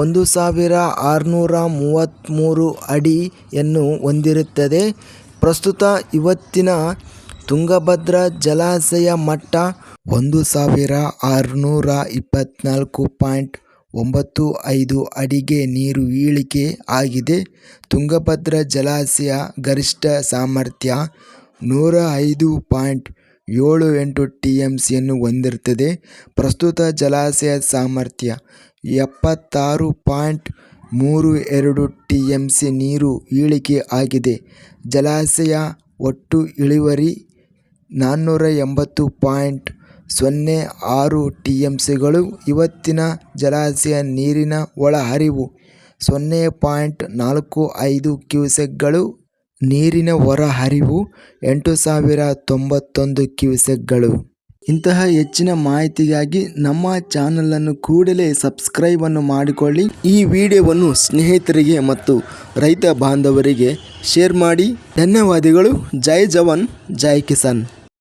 ಒಂದು ಸಾವಿರ ಆರುನೂರ ಮೂವತ್ತ್ಮೂರು ಅಡಿಯನ್ನು ಹೊಂದಿರುತ್ತದೆ. ಪ್ರಸ್ತುತ ಇವತ್ತಿನ ತುಂಗಭದ್ರಾ ಜಲಾಶಯ ಮಟ್ಟ ಒಂದು ಸಾವಿರ ಆರುನೂರ ಇಪ್ಪತ್ತ್ನಾಲ್ಕು ಪಾಯಿಂಟ್ ಒಂಬತ್ತು ಐದು ಅಡಿಗೆ ನೀರು ಇಳಿಕೆ ಆಗಿದೆ. ತುಂಗಭದ್ರಾ ಜಲಾಶಯ ಗರಿಷ್ಠ ಸಾಮರ್ಥ್ಯ ನೂರ ಐದು ಪಾಯಿಂಟ್ ಏಳು ಎಂಟು ಟಿ ಎಂ ಸಿಯನ್ನು ಹೊಂದಿರುತ್ತದೆ. ಪ್ರಸ್ತುತ ಜಲಾಶಯ ಸಾಮರ್ಥ್ಯ ಎಪ್ಪತ್ತಾರು ಪಾಯಿಂಟ್ ಮೂರು ಎರಡು ಟಿ ಎಂ ಸಿ ನೀರು ಇಳಿಕೆ ಆಗಿದೆ. ಜಲಾಶಯ ಒಟ್ಟು ಇಳುವರಿ ನಾನ್ನೂರ ಎಂಬತ್ತು ಪಾಯಿಂಟ್ ಸೊನ್ನೆ ಆರು ಟಿ ಎಂ ಸಿಗಳು. ಇವತ್ತಿನ ಜಲಾಶಯ ನೀರಿನ ಒಳಹರಿವು ಸೊನ್ನೆ ಪಾಯಿಂಟ್ ನಾಲ್ಕು ಐದು ಕ್ಯೂಸೆಕ್ಗಳು. ನೀರಿನ ಹೊರಹರಿವು ಎಂಟು ಸಾವಿರ ತೊಂಬತ್ತೊಂದು ಕ್ಯೂಸೆಕ್ಗಳು. ಇಂತಹ ಹೆಚ್ಚಿನ ಮಾಹಿತಿಗಾಗಿ ನಮ್ಮ ಚಾನಲನ್ನು ಕೂಡಲೇ ಸಬ್ಸ್ಕ್ರೈಬನ್ನು ಮಾಡಿಕೊಳ್ಳಿ. ಈ ವಿಡಿಯೋವನ್ನು ಸ್ನೇಹಿತರಿಗೆ ಮತ್ತು ರೈತ ಬಾಂಧವರಿಗೆ ಶೇರ್ ಮಾಡಿ. ಧನ್ಯವಾದಗಳು. ಜೈ ಜವಾನ್, ಜೈ ಕಿಸಾನ್.